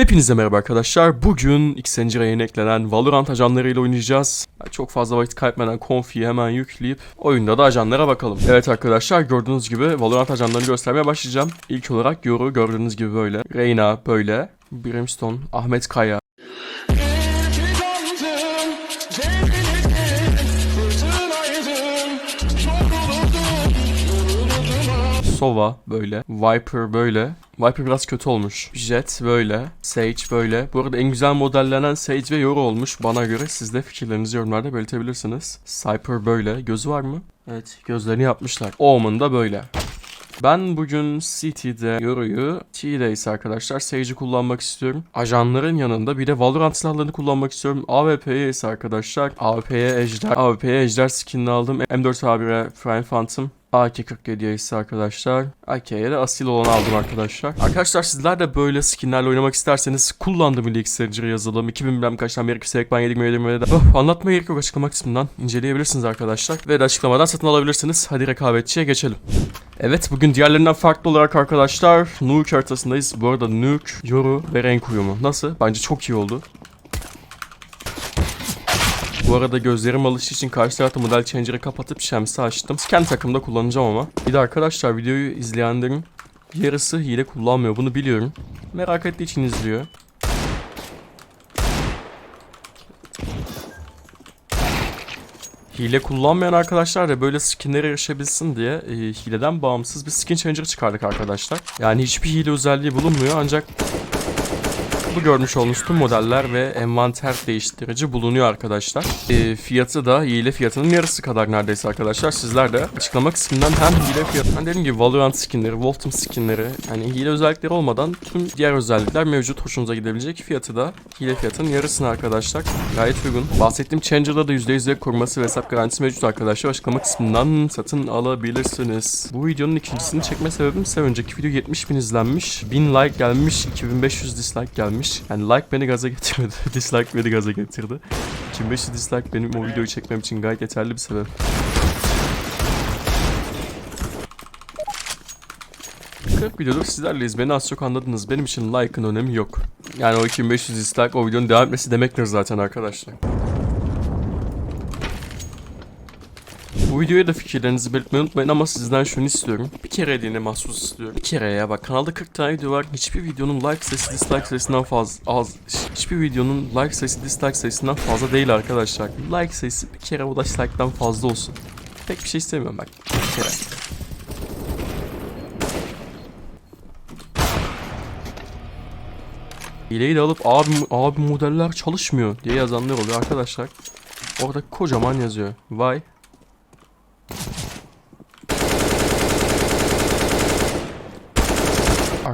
Hepinize merhaba arkadaşlar. Bugün Xencer'a yeni eklenen Valorant ajanlarıyla oynayacağız. Ben çok fazla vakit kaybetmeden Confi'yi hemen yükleyip oyunda da ajanlara bakalım. Evet arkadaşlar gördüğünüz gibi Valorant ajanlarını göstermeye başlayacağım. İlk olarak Yoru gördüğünüz gibi böyle. Reyna böyle. Brimstone, Ahmet Kaya, Sova böyle. Viper böyle. Viper biraz kötü olmuş. Jet böyle. Sage böyle. Bu arada en güzel modellenen Sage ve Yoru olmuş bana göre. Siz de fikirlerinizi yorumlarda belirtebilirsiniz. Cypher böyle. Gözü var mı? Evet gözlerini yapmışlar. Omen da böyle. Ben bugün City'de Yoru'yu, T'de ise arkadaşlar Sage'i kullanmak istiyorum. Ajanların yanında bir de Valorant silahlarını kullanmak istiyorum. AWP'ye ise arkadaşlar AWP'ye Ejder, AWP'ye Ejder skinini aldım. M4A1'e Prime Phantom, AK-47'ye ise arkadaşlar AK'ye de asil olan aldım arkadaşlar. Arkadaşlar sizler de böyle skinlerle oynamak isterseniz kullandığım ilk Sage'e yazalım. 2000 bilmem kaçtan beri Select ben 7 yedim ve de oh, anlatmaya gerek yok açıklama kısmından inceleyebilirsiniz arkadaşlar. Ve de açıklamadan satın alabilirsiniz. Hadi rekabetçiye geçelim. Evet bugün diğerlerinden farklı olarak arkadaşlar Nuke haritasındayız. Bu arada Nuke, Yoru ve renk uyumu. Nasıl? Bence çok iyi oldu. Bu arada gözlerim alıştığı için karşı tarafta model changer'ı kapatıp Şems'i açtım. Kendi takımda kullanacağım ama. Bir de arkadaşlar videoyu izleyenlerin yarısı hile kullanmıyor. Bunu biliyorum. Merak ettiği için izliyor. Hile kullanmayan arkadaşlar da böyle skinlere erişebilsin diye e, hileden bağımsız bir skin changer çıkardık arkadaşlar. Yani hiçbir hile özelliği bulunmuyor ancak bu görmüş olduğunuz tüm modeller ve envanter değiştirici bulunuyor arkadaşlar. E, fiyatı da hile fiyatının yarısı kadar neredeyse arkadaşlar. Sizler de açıklama kısmından hem hile fiyatı hem dediğim gibi Valorant skinleri, Wolfteam skinleri yani hile özellikleri olmadan tüm diğer özellikler mevcut. Hoşunuza gidebilecek fiyatı da hile fiyatının yarısını arkadaşlar. Gayet uygun. Bahsettiğim Changer'da da %100 koruması ve hesap garantisi mevcut arkadaşlar. Açıklama kısmından satın alabilirsiniz. Bu videonun ikincisini çekme sebebim ise önceki video 70 bin izlenmiş. 1000 like gelmiş, 2500 dislike gelmiş. Yani like beni gaza getirmedi. dislike beni gaza getirdi. 2500 dislike benim o videoyu çekmem için gayet yeterli bir sebep. Kırk videodur sizlerleyiz. Beni az çok anladınız. Benim için like'ın önemi yok. Yani o 2500 dislike o videonun devam etmesi demektir zaten arkadaşlar. Videoya da fikirlerinizi belirtmeyi unutmayın ama sizden şunu istiyorum. Bir kere diye mahsus istiyorum. Bir kere ya bak kanalda 40 tane video var. Hiçbir videonun like sayısı dislike sayısından fazla az. Hiçbir videonun like sayısı dislike sayısından fazla değil arkadaşlar. Like sayısı bir kere o da dislike'dan fazla olsun. Pek bir şey istemiyorum bak. Bir kere. Hileyi de alıp abi, abi modeller çalışmıyor diye yazanlar oluyor arkadaşlar. Orada kocaman yazıyor. Vay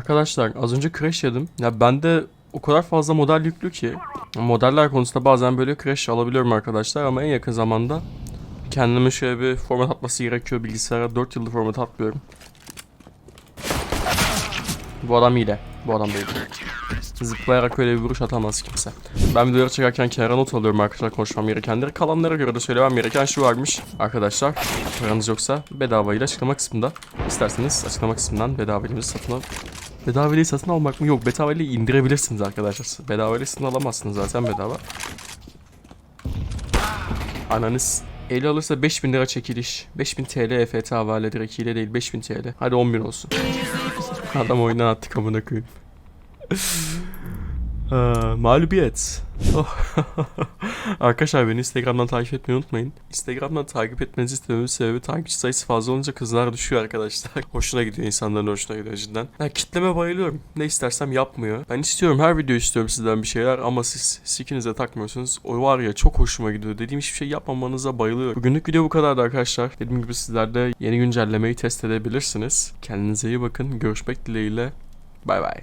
Arkadaşlar az önce crash yedim. Ya bende o kadar fazla model yüklü ki. Modeller konusunda bazen böyle crash alabiliyorum arkadaşlar ama en yakın zamanda kendime şöyle bir format atması gerekiyor bilgisayara. 4 yıldır format atmıyorum. Bu adam hile. Bu adam değil. Zıplayarak öyle bir vuruş atamaz kimse. Ben videoları çekerken kenara not alıyorum arkadaşlar konuşmam gerekenleri. Kalanlara göre de söylemem gereken şu varmış. Arkadaşlar paranız yoksa bedavayla açıklama kısmında. İsterseniz açıklama kısmından bedavayla satın al. Bedavayla satın almak mı? Yok bedavayla indirebilirsiniz arkadaşlar. Bedavayla satın alamazsınız zaten bedava. Ananız 50 alırsa 5000 lira çekiliş. 5000 TL EFT havale direkt hile değil 5000 TL. Hadi 10.000 olsun. Adam oyundan attık amına koyayım. Ha, mağlubiyet. Oh. Arkadaşlar beni Instagram'dan takip etmeyi unutmayın. Instagram'dan takip etmenizi istememin sebebi takipçi sayısı fazla olunca kızlar düşüyor arkadaşlar. hoşuna gidiyor insanların hoşuna gidiyor cidden. Ya, kitleme bayılıyorum. Ne istersem yapmıyor. Ben istiyorum her video istiyorum sizden bir şeyler ama siz sikinize takmıyorsunuz. O var ya çok hoşuma gidiyor. Dediğim hiçbir şey yapmamanıza bayılıyorum. Bugünlük video bu kadardı arkadaşlar. Dediğim gibi sizler de yeni güncellemeyi test edebilirsiniz. Kendinize iyi bakın. Görüşmek dileğiyle. Bay bay.